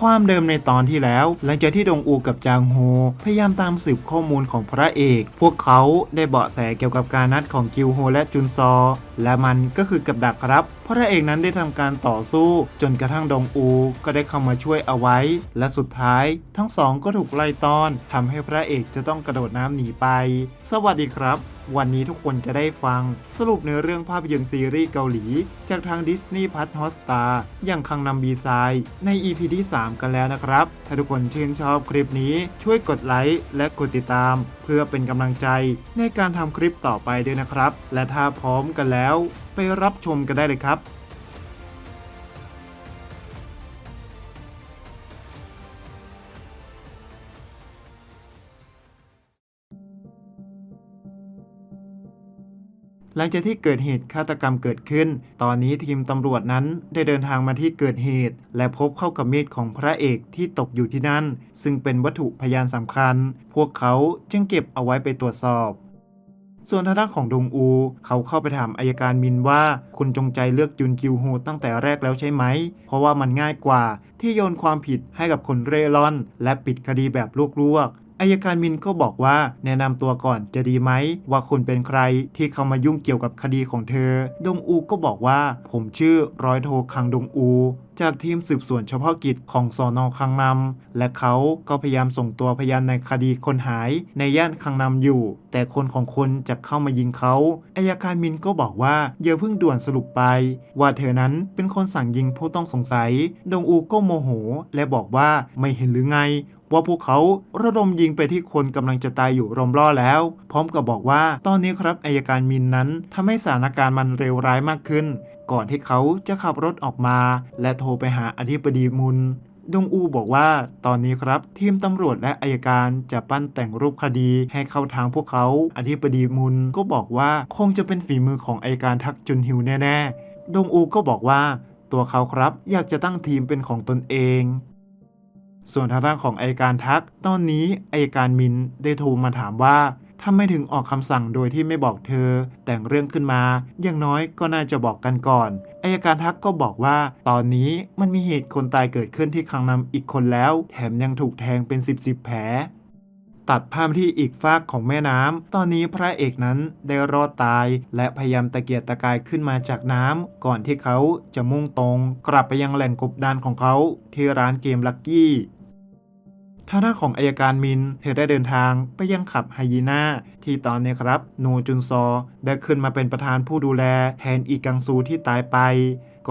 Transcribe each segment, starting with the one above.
ความเดิมในตอนที่แล้ว หลังจากที่ดงอูกับจางโฮ พยายามตามสืบข้อมูลของพระเอก พวกเขาได้เบาะแสเกี่ยวกับการนัดของกิวโฮและจุนซอ และมันก็คือกับดักครับพระเอกนั้นได้ทำการต่อสู้จนกระทั่งดงอู ก็ได้เข้ามาช่วยเอาไว้ และสุดท้าย ทั้งสองก็ถูกไล่ต้อนทำให้พระเอกจะต้องกระโดดน้ำหนีไป สวัสดีครับ วันนี้ทุกคนจะได้ฟัง สรุปเนื้อเรื่องภาพยนตร์ซีรีส์เกาหลี จากทางดิสนีย์พัทฮอสตาอย่างคังนำบีไซน์ใน EP ที่ 3 กันแล้วนะครับ ถ้าทุกคนชื่นชอบคลิปนี้ช่วยกดไลค์และกดติดตาม เพื่อเป็นกำลังใจในการทำคลิปต่อไปด้วยนะครับ และถ้าพร้อมกันแล้ว ไปรับชมกันได้เลยครับ หลังจากที่เกิดเหตุฆาตกรรมเกิดขึ้น ตอนนี้ทีมตำรวจนั้นได้เดินทางมาที่เกิดเหตุ และพบเข้ากับมีดของพระเอกที่ตกอยู่ที่นั่น ซึ่งเป็นวัตถุพยานสำคัญ พวกเขาจึงเก็บเอาไว้ไปตรวจสอบ ส่วนทางด้านของดงอู เขาเข้าไปถามอายการมินว่า คุณจงใจเลือกยุนกิวโฮตั้งแต่แรกแล้วใช่ไหม เพราะว่ามันง่ายกว่าที่โยนความผิดให้กับคนเร่ร่อน และปิดคดีแบบลวกๆ อายการมินก็บอกว่าแนะนำตัวก่อนจะดีไหม ว่าคุณเป็นใครที่เข้ามายุ่งเกี่ยวกับคดีของเธอ ดงอูก็บอกว่า ผมชื่อร้อยโทคังดงอูจากทีมสืบสวนเฉพาะกิจของสอนอคังนำและเขาก็พยายามส่งตัวพยานในคดีคนหายในย่านคังนำอยู่ แต่คนของคนจะเข้ามายิงเขาอายการมินก็บอกว่าอย่าเพิ่งด่วนสรุปไป ว่าเธอนั้นเป็นคนสั่งยิงผู้ต้องสงสัย ดงอูก็โมโห และบอกว่าไม่เห็นหรือไง ว่าพวกเขาระดมยิงไปที่คนกำลังจะตายอยู่รอมร่อแล้ว พร้อมกับบอกว่าตอนนี้ครับอายการมินนั้นทำให้สถานการณ์มันเร็วร้ายมากขึ้น ก่อนที่เขาจะขับรถออกมา และโทรไปหาอธิบดีมุนดงอูบอกว่า ตอนนี้ครับทีมตำรวจและอายการจะปั้นแต่งรูปคดีให้เข้าทางพวกเขา อธิบดีมุนก็บอกว่าคงจะเป็นฝีมือของอายการทักจุนฮิวแน่ ๆ ดงอูก็บอกว่า ตัวเขาครับอยากจะตั้งทีมเป็นของตนเอง ส่วนทางด้านของอายการทัก ตอนนี้อายการมินได้โทรมาถามว่าทำไม่ถึงออกคำสั่งโดยที่ไม่บอกเธอ แต่งเรื่องขึ้นมา อย่างน้อยก็น่าจะบอกกันก่อนอายการทักก็บอกว่า ตอนนี้มันมีเหตุคนตายเกิดขึ้นที่คังนำอีกคนแล้ว แถมยังถูกแทงเป็นสิบสิบแผลตัดภาพที่อีกฟากของแม่น้ำ ตอนนี้พระเอกนั้นได้รอดตาย และพยายามตะเกียกตะกายขึ้นมาจากน้ำ ก่อนที่เขาจะมุ่งตรง กลับไปยังแหล่งกบดานของเขา ที่ร้านเกมลักกี้ ทางด้านของอายการมิน เธอได้เดินทางไปยังขับไฮยีนาที่ตอนนี้ครับโนจุนซอ ได้ขึ้นมาเป็นประธานผู้ดูแลแทนอีกังซูที่ตายไป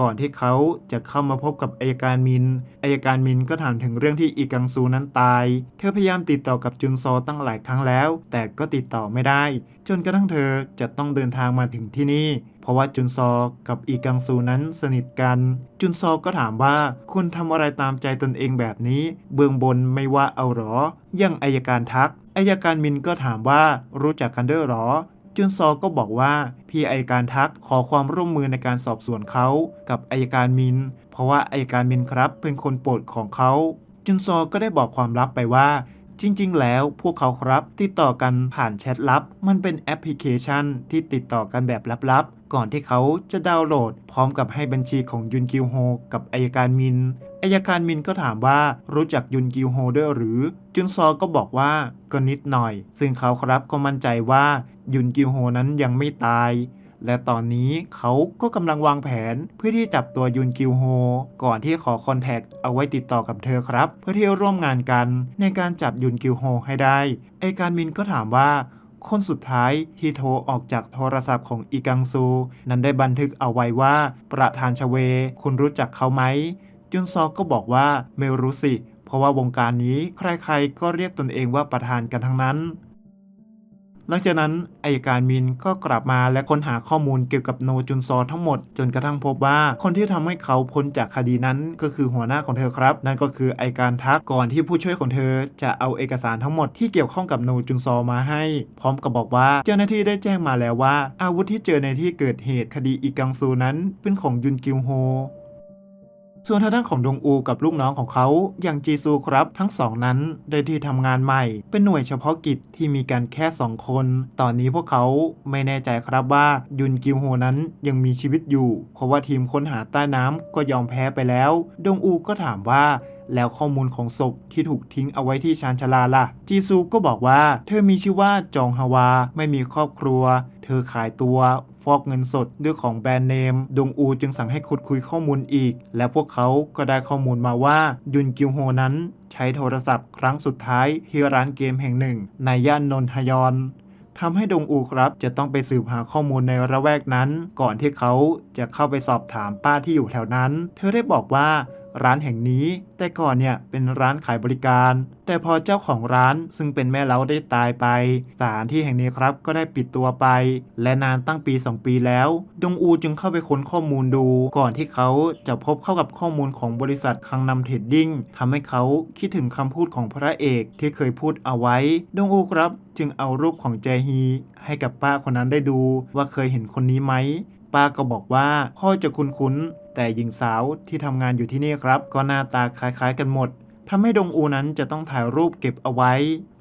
ก่อนที่เขาจะเข้ามาพบกับอายการมินอายการมินก็ถามถึงเรื่องที่อีกังซูนั้นตาย เธอพยายามติดต่อกับจุนซอตั้งหลายครั้งแล้ว แต่ก็ติดต่อไม่ได้ จนกระทั่งเธอจะต้องเดินทางมาถึงที่นี่ เพราะว่าจุนซอกับอีกังซูนั้นสนิทกัน จุนซอก็ถามว่าคุณทำอะไรตามใจตนเองแบบนี้ เบื้องบนไม่ว่าเอาหรอยังอายการทักอายการมินก็ถามว่ารู้จักกันด้วยหรอ จุนซอก็บอกว่า พี่อายการทักขอความร่วมมือในการสอบสวนเขา กับอายการมิน เพราะว่าอายการมินครับเป็นคนโปรดของเขา จุนซอก็ได้บอกความลับไปว่า จริง ๆ แล้วพวกเขาครับ ติดต่อกันผ่านแชทลับ มันเป็นแอปพลิเคชันที่ติดต่อกันแบบลับๆ ก่อนที่เขาจะดาวน์โหลด พร้อมกับให้บัญชีของยุนกิวโฮกับอายการมิน อายการมินก็ถามว่ารู้จักยุนกิวโฮด้วยหรือ จุนซอก็บอกว่าก็นิดหน่อย ซึ่งเขาครับก็มั่นใจว่ายุนกิวโฮนั้นยังไม่ตาย และตอนนี้เขาก็กำลังวางแผนเพื่อที่จับตัวยุนกิวโฮก่อนที่ขอคอนแทคเอาไว้ติดต่อกับเธอครับ เพื่อที่จะร่วมงานกันในการจับยุนกิวโฮให้ได้ไอการมินก็ถามว่าคนสุดท้ายที่โทรออกจากโทรศัพท์ของอีกังซู นั้นได้บันทึกเอาไว้ว่าประธานชเว คุณรู้จักเขาไหม จุนซอก็บอกว่าไม่รู้สิ เพราะว่าวงการนี้ใครๆก็เรียกตนเองว่าประธานกันทั้งนั้น หลังจากนั้นอายการมินก็กลับมาและค้นหาข้อมูลเกี่ยวกับโนจุนซอทั้งหมด จนกระทั่งพบว่าคนที่ทำให้เขาพ้นจากคดีนั้นก็คือหัวหน้าของเธอครับ นั่นก็คืออายการทักก่อนที่ผู้ช่วยของเธอ จะเอาเอกสารทั้งหมดที่เกี่ยวข้องกับโนจุนซอมาให้ พร้อมกับบอกว่าเจ้าหน้าที่ได้แจ้งมาแล้วว่า อาวุธที่เจอในที่เกิดเหตุคดีอีกังซูนั้น เป็นของยุนกิวโฮ ส่วนทางด้านของดงอูกับลูกน้องของเขาอย่างจีซูครับ ทั้งสองนั้นได้ที่ทำงานใหม่ เป็นหน่วยเฉพาะกิจที่มีกันแค่สองคน ตอนนี้พวกเขาไม่แน่ใจครับว่ายุนกิวโฮนั้นยังมีชีวิตอยู่ เพราะว่าทีมค้นหาใต้น้ำก็ยอมแพ้ไปแล้ว ดงอูก็ถามว่าแล้วข้อมูลของศพที่ถูกทิ้งเอาไว้ที่ชานชาลาล่ะ จีซูก็บอกว่า เธอมีชื่อว่าจองฮาวา ไม่มีครอบครัว เธอขายตัว อกเงินสดด้วยของแบรนด์เนม ดงอูจึงสั่งให้ขุดคุยข้อมูลอีก และพวกเขาก็ได้ข้อมูลมาว่ายุนกิวโฮนั้น ใช้โทรศัพท์ครั้งสุดท้ายที่ร้านเกมแห่งหนึ่ง ในย่านนนทยอนทำให้ดงอูครับจะต้องไปสืบหาข้อมูลในระแวกนั้น ก่อนที่เขาจะเข้าไปสอบถามป้าที่อยู่แถวนั้น เธอได้บอกว่า ร้านแห่งนี้ แต่ก่อนเนี่ยเป็นร้านขายบริการ แต่พอเจ้าของร้านซึ่งเป็นแม่เล้าได้ตายไปสถานที่แห่งนี้ครับก็ได้ปิดตัวไป และนานตั้งปี 2 ปีแล้ว ดงอูจึงเข้าไปค้นข้อมูลดู ก่อนที่เขาจะพบเข้ากับข้อมูลของบริษัทคังนำเทรดดิ้งทำให้เขาคิดถึงคำพูดของพระเอกที่เคยพูดเอาไว้ ดงอูครับ จึงเอารูปของแจฮีให้กับป้าคนนั้นได้ดูว่าเคยเห็นคนนี้ไหม ป้าก็บอกว่าพ่อจะคุ้นๆ แต่หญิงสาวที่ทำงานอยู่ที่นี่ครับ ก็หน้าตาคล้ายๆกันหมดทำให้ดงอูนั้นจะต้องถ่ายรูปเก็บเอาไว้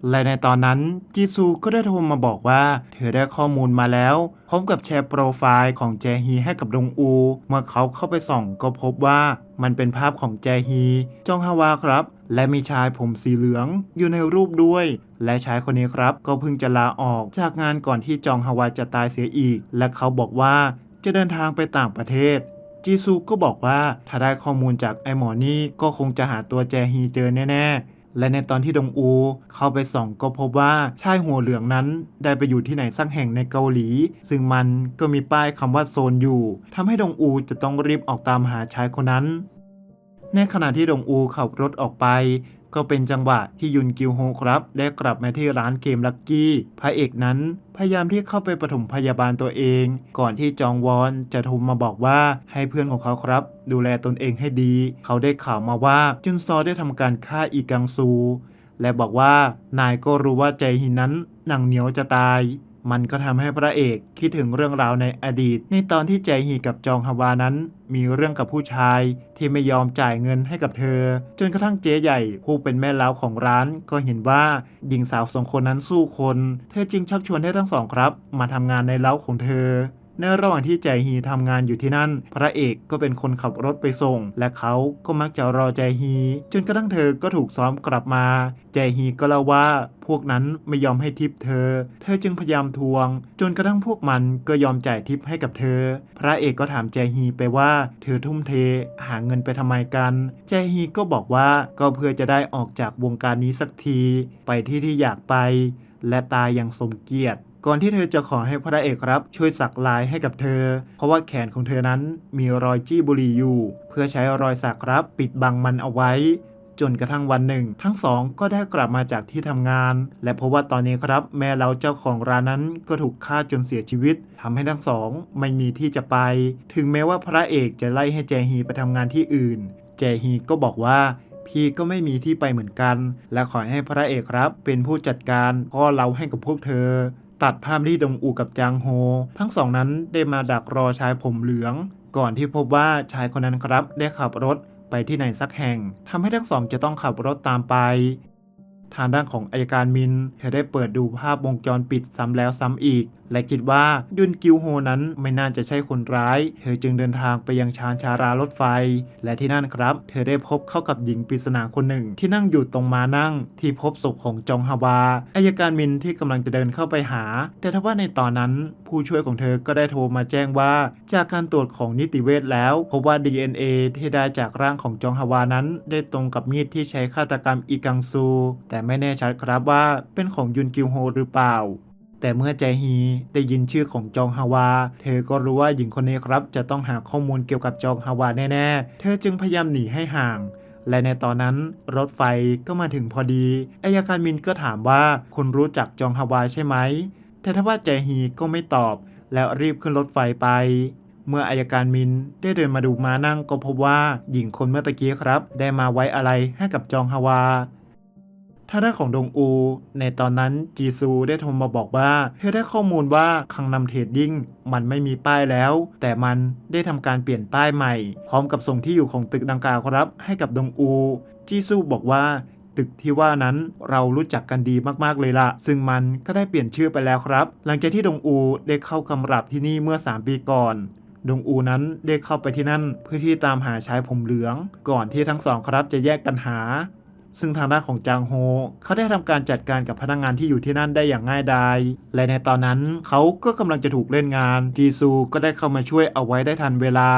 และในตอนนั้นจีซูก็ได้โทรมาบอกว่า เธอได้ข้อมูลมาแล้ว พร้อมกับแชร์โปรไฟล์ของแจฮีให้กับดงอู เมื่อเขาเข้าไปส่องก็พบว่ามันเป็นภาพของแจฮีจองฮาวาครับ และมีชายผมสีเหลืองอยู่ในรูปด้วย และชายคนนี้ครับ ก็เพิ่งจะลาออกจากงานก่อนที่จองฮาวาจะตายเสียอีก และเขาบอกว่า จะเดินทางไปต่างประเทศ จีซูก็บอกว่าถ้าได้ข้อมูลจากไอหมอนี่ก็คงจะหาตัวแจฮีเจอแน่ๆ และในตอนที่ดงอูเข้าไปส่องก็พบว่าชายหัวเหลืองนั้นได้ไปอยู่ที่ไหนสักแห่งในเกาหลี ซึ่งมันก็มีป้ายคำว่าโซนอยู่ทำให้ดงอูจะต้องรีบออกตามหาชายคนนั้นในขณะที่ดงอูขับรถออกไป ก็เป็นจังหวะที่ยุนกิวโฮครับได้กลับมาที่ร้านเกมลักกี้พระเอกนั้นพยายามที่เข้าไปปฐมพยาบาลตัวเอง ก่อนที่จองวอนจะโทรมาบอกว่าให้เพื่อนของเขาครับ ดูแลตนเองให้ดี เขาได้ข่าวมาว่าจุนซอได้ทำการฆ่าอีกังซู และบอกว่านายก็รู้ว่าใจหินนั้นหนังเหนียวจะตาย มันก็ทำให้พระเอกคิดถึงเรื่องราวในอดีต ในตอนที่ใจฮีกับจองฮวานั้น มีเรื่องกับผู้ชายที่ไม่ยอมจ่ายเงินให้กับเธอ จนกระทั่งเจ๊ใหญ่ผู้เป็นแม่เล้าของร้านก็เห็นว่าหญิงสาวสองคนนั้นสู้คน เธอจึงชักชวนให้ทั้งสองครับ มาทำงานในเล้าของเธอ ในระหว่างที่ใจฮีทำงานอยู่ที่นั่น พระเอกก็เป็นคนขับรถไปส่ง และเขาก็มักจะรอใจฮี จนกระทั่งเธอก็ถูกซ้อมกลับมา ใจฮีก็เล่าว่าพวกนั้นไม่ยอมให้ทิปเธอ เธอจึงพยายามทวง จนกระทั่งพวกมันก็ยอมจ่ายทิปให้กับเธอ พระเอกก็ถามแจฮีไปว่า เธอทุ่มเทหาเงินไปทำไมกัน แจฮีก็บอกว่าก็เพื่อจะได้ออกจากวงการนี้สักที ไปที่ที่อยากไป และตายอย่างสมเกียรติ ก่อนที่เธอจะขอให้พระเอกรับช่วยสักลายให้กับเธอ เพราะว่าแขนของเธอนั้นมีรอยจี้บุหรี่อยู่ เพื่อใช้รอยสักรับปิดบังมันเอาไว้ จนกระทั่งวันหนึ่ง ทั้งสองก็ได้กลับมาจากที่ทำงาน และพบว่าตอนนี้ครับ แม่เราเจ้าของร้านนั้นก็ถูกฆ่าจนเสียชีวิตทำให้ทั้งสองไม่มีที่จะไป ถึงแม้ว่าพระเอกจะไล่ให้แจฮีไปทำงานที่อื่น แจฮีก็บอกว่าพี่ก็ไม่มีที่ไปเหมือนกัน และขอให้พระเอกครับเป็นผู้จัดการพ่อเราให้กับพวกเธอ ตัดภาพที่ดงอูกับจางโฮ ทั้งสองนั้นได้มาดักรอชายผมเหลือง ก่อนที่พบว่าชายคนนั้นครับได้ขับรถไปที่ไหนสักแห่งทำให้ทั้งสองจะต้องขับรถตามไป ทางด้านของอายการมินเธอได้เปิดดูภาพวงจรปิดซ้ำแล้วซ้ำอีก และคิดว่ายุนกิวโฮนั้นไม่น่าจะใช่คนร้าย เธอจึงเดินทางไปยังชานชารารถไฟ และที่นั่นครับ เธอได้พบเข้ากับหญิงปริศนาคนหนึ่ง ที่นั่งอยู่ตรงมานั่ง ที่พบศพของจองฮาวาอายการมินที่กำลังจะเดินเข้าไปหา แต่ทว่าในตอนนั้น ผู้ช่วยของเธอก็ได้โทรมาแจ้งว่า จากการตรวจของนิติเวชแล้วพบว่า DNA ที่ได้จากร่างของจองฮาวานั้น ได้ตรงกับมีดที่ใช้ฆาตกรรมอีกังซู แต่ไม่แน่ชัดครับว่าเป็นของยุนกิวโฮหรือเปล่า แต่เมื่อแจฮีได้ยินชื่อของจองฮาวา เธอก็รู้ว่าหญิงคนนี้ครับ จะต้องหาข้อมูลเกี่ยวกับจองฮาวาแน่ๆ เธอจึงพยายามหนีให้ห่าง และในตอนนั้นรถไฟก็มาถึงพอดีอายการมินก็ถามว่าคุณรู้จักจองฮาวาใช่ไหม แต่ทว่าแจฮีก็ไม่ตอบ แล้วรีบขึ้นรถไฟไป เมื่ออายการมินได้เดินมาดูมานั่งก็พบว่าหญิงคนเมื่อตะกี้ครับ ได้มาไว้อะไรให้กับจองฮาวา ทางด้านของดงอู ในตอนนั้นจีซูได้โทรมาบอกว่า เธอได้ข้อมูลว่าคังนำเทรดดิ้งมันไม่มีป้ายแล้ว แต่มันได้ทำการเปลี่ยนป้ายใหม่ พร้อมกับส่งที่อยู่ของตึกดังกล่าวครับ ให้กับดงอู จีซูบอกว่าตึกที่ว่านั้นเรารู้จักกันดีมากๆเลยล่ะซึ่งมันก็ได้เปลี่ยนชื่อไปแล้วครับ หลังจากที่ดงอูได้เข้ากำรับที่นี่เมื่อ 3 ปีก่อนดงอูนั้นได้เข้าไปที่นั่นเพื่อที่ตามหาชายผมเหลือง ก่อนที่ทั้งสองครับจะแยกกันหา ซึ่งทางด้านของจางโฮเขาได้ทำการจัดการกับพนักงงานที่อยู่ที่นั่นได้อย่างง่ายดายและในตอนนั้นเขาก็กำลังจะถูกเล่นงานจีซูก็ได้เข้ามาช่วยเอาไว้ได้ทันเวลา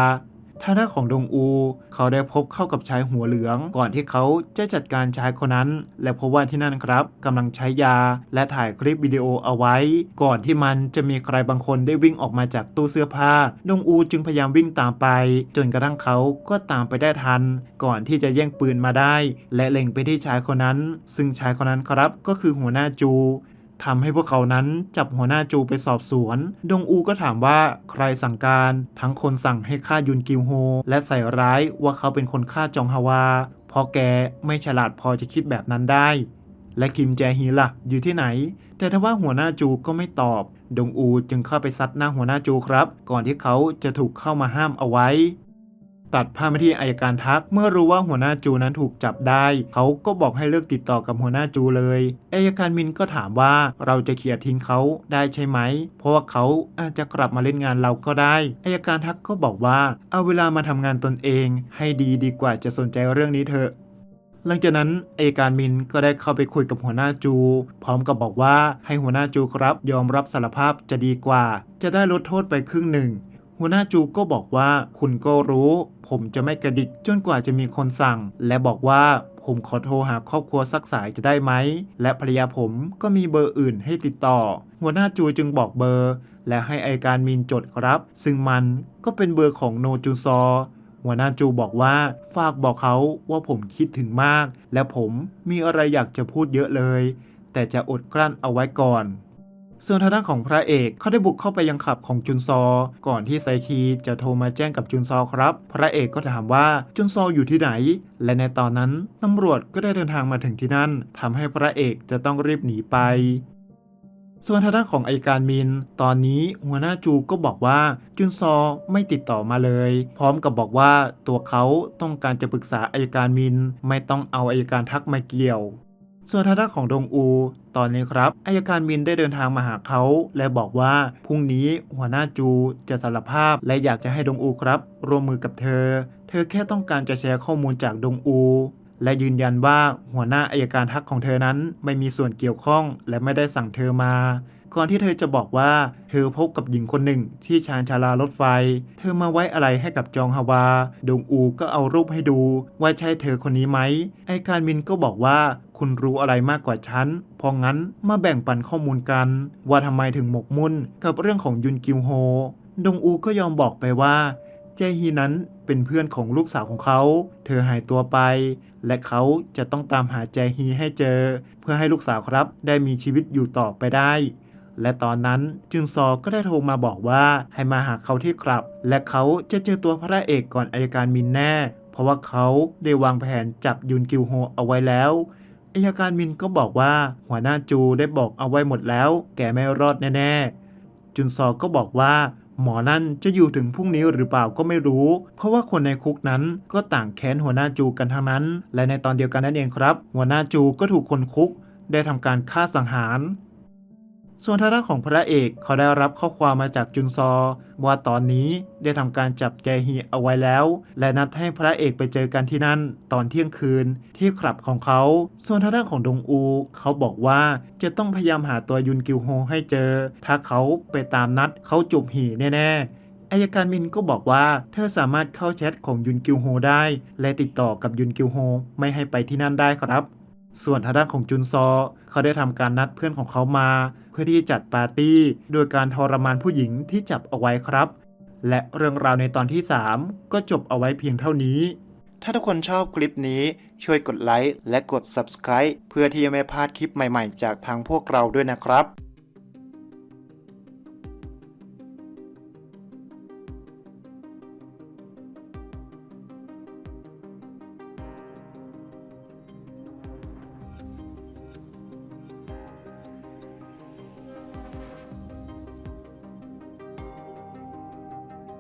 ทางด้านของดงอู เขาได้พบเข้ากับชายหัวเหลือง ก่อนที่เขาจะจัดการชายคนนั้น และพบว่าที่นั่นครับกำลังใช้ยา และถ่ายคลิปวิดีโอเอาไว้ ก่อนที่มันจะมีใครบางคนได้วิ่งออกมาจากตู้เสื้อผ้า ดงอูจึงพยายามวิ่งตามไป จนกระทั่งเขาก็ตามไปได้ทัน ก่อนที่จะแย่งปืนมาได้ และเล็งไปที่ชายคนนั้น ซึ่งชายคนนั้นครับก็คือหัวหน้าจู ทำให้พวกเขานั้นจับหัวหน้าจูไปสอบสวน ดงอูก็ถามว่าใครสั่งการ ทั้งคนสั่งให้ฆ่ายุนกิวโฮ และใส่ร้ายว่าเขาเป็นคนฆ่าจองฮาวา เพราะแกไม่ฉลาดพอจะคิดแบบนั้นได้ และคิมแจฮีล่ะ อยู่ที่ไหน แต่ทว่าหัวหน้าจูก็ไม่ตอบ ดงอูจึงเข้าไปซัดหน้าหัวหน้าจูครับ ก่อนที่เขาจะถูกเข้ามาห้ามเอาไว้ ตัดภาพมาที่อายการทัก เมื่อรู้ว่าหัวหน้าจูนั้นถูกจับได้ เขาก็บอกให้เลิกติดต่อกับหัวหน้าจูเลยอายการมินก็ถามว่าเราจะเขี่ยทิ้งเขาได้ใช่ไหม เพราะว่าเขาอาจจะกลับมาเล่นงานเราก็ได้อายการทักก็บอกว่า เอาเวลามาทำงานตนเอง ให้ดีดีกว่าจะสนใจเรื่องนี้เถอะหลังจากนั้นอการมินก็ได้เข้าไปคุยกับหัวหน้าจู พร้อมกับบอกว่าให้หัวหน้าจูครับ ยอมรับสารภาพจะดีกว่า จะได้ลดโทษไปครึ่งหนึ่ง หัวหน้าจูก็บอกว่าคุณก็รู้ ผมจะไม่กระดิกจนกว่าจะมีคนสั่ง และบอกว่าผมขอโทรหาครอบครัวสักสายจะได้ไหม และภรรยาผมก็มีเบอร์อื่นให้ติดต่อ หัวหน้าจูจึงบอกเบอร์ และให้อายการมินจดครับ ซึ่งมันก็เป็นเบอร์ของโนจูซอ หัวหน้าจูบอกว่าฝากบอกเขาว่าผมคิดถึงมาก และผมมีอะไรอยากจะพูดเยอะเลย แต่จะอดกลั้นเอาไว้ก่อน ส่วนทางด้านของพระเอกเขาได้บุกเข้าไปยังขับของจุนซอ ก่อนที่ไซคีจะโทรมาแจ้งกับจุนซอครับ พระเอกก็ถามว่าจุนซออยู่ที่ไหน และในตอนนั้นตำรวจก็ได้เดินทางมาถึงที่นั่นทำให้พระเอกจะต้องรีบหนีไปส่วนทางด้านของไอการมิน ตอนนี้หัวหน้าจูก็บอกว่าจุนซอไม่ติดต่อมาเลย พร้อมกับบอกว่าตัวเขาต้องการจะปรึกษาไอการมิน ไม่ต้องเอาไอการทักมาเกี่ยว ส่วนทางด้านของดงอู ตอนนี้ครับอายการมินได้เดินทางมาหาเขา และบอกว่าพรุ่งนี้หัวหน้าจูจะสารภาพ และอยากจะให้ดงอูครับร่วมมือกับเธอ เธอแค่ต้องการจะแชร์ข้อมูลจากดงอู และยืนยันว่าหัวหน้าอายการทักของเธอนั้นไม่มีส่วนเกี่ยวข้องและไม่ได้สั่งเธอมา ก่อนที่เธอจะบอกว่าเธอพบกับหญิงคนหนึ่งที่ชานชาลารถไฟ เธอมาไว้อะไรให้กับจองฮาวา ดงอูก็เอารูปให้ดูว่าใช่เธอคนนี้ไหม ไอการมินก็บอกว่าคุณรู้อะไรมากกว่าฉัน เพราะงั้นมาแบ่งปันข้อมูลกัน ว่าทำไมถึงหมกมุ่นกับเรื่องของยุนกิวโฮ ดงอูก็ยอมบอกไปว่าเจฮีนั้นเป็นเพื่อนของลูกสาวของเขา เธอหายตัวไป และเขาจะต้องตามหาแจฮีให้เจอ เพื่อให้ลูกสาวครับได้มีชีวิตอยู่ต่อไปได้ และตอนนั้นจุนซอก็ได้โทรมาบอกว่าให้มาหาเขาที่คลับ และเขาจะเจอตัวพระเอกก่อนอายการมินแน่ เพราะว่าเขาได้วางแผนจับยุนกิวโฮเอาไว้แล้วอายการมินก็บอกว่าหัวหน้าจูได้บอกเอาไว้หมดแล้ว แกไม่รอดแน่ๆ จุนซอก็บอกว่า หมอนั่นจะอยู่ถึงพรุ่งนี้หรือเปล่าก็ไม่รู้ เพราะว่าคนในคุกนั้นก็ต่างแค้นหัวหน้าจูกันทั้งนั้น และในตอนเดียวกันนั่นเองครับ หัวหน้าจูก็ถูกคนคุก ได้ทำการฆ่าสังหาร ส่วนทางด้านของพระเอกเขาได้รับข้อความมาจากจุนซอ ว่าตอนนี้ได้ทำการจับแจฮีเอาไว้แล้ว และนัดให้พระเอกไปเจอกันที่นั่นตอนเที่ยงคืนที่คลับของเขา ส่วนทางด้านของดงอู เขาบอกว่าจะต้องพยายามหาตัวยุนกิวโฮให้เจอ ถ้าเขาไปตามนัดเขาจูบหีแน่ๆอายการมินก็บอกว่าเธอสามารถเข้าแชทของยุนกิวโฮได้ และติดต่อกับยุนกิวโฮไม่ให้ไปที่นั่นได้ครับ ส่วนทางด้านของจุนซอ เขาได้ทำการนัดเพื่อนของเขามา เพื่อที่จัดปาร์ตี้โดยการทรมานผู้หญิงที่จับเอาไว้ครับ และเรื่องราวในตอนที่ 3 ก็จบเอาไว้เพียงเท่านี้ ถ้าทุกคนชอบคลิปนี้ช่วยกดไลค์และกด Subscribe เพื่อที่จะไม่พลาดคลิปใหม่ๆ จากทางพวกเราด้วยนะครับ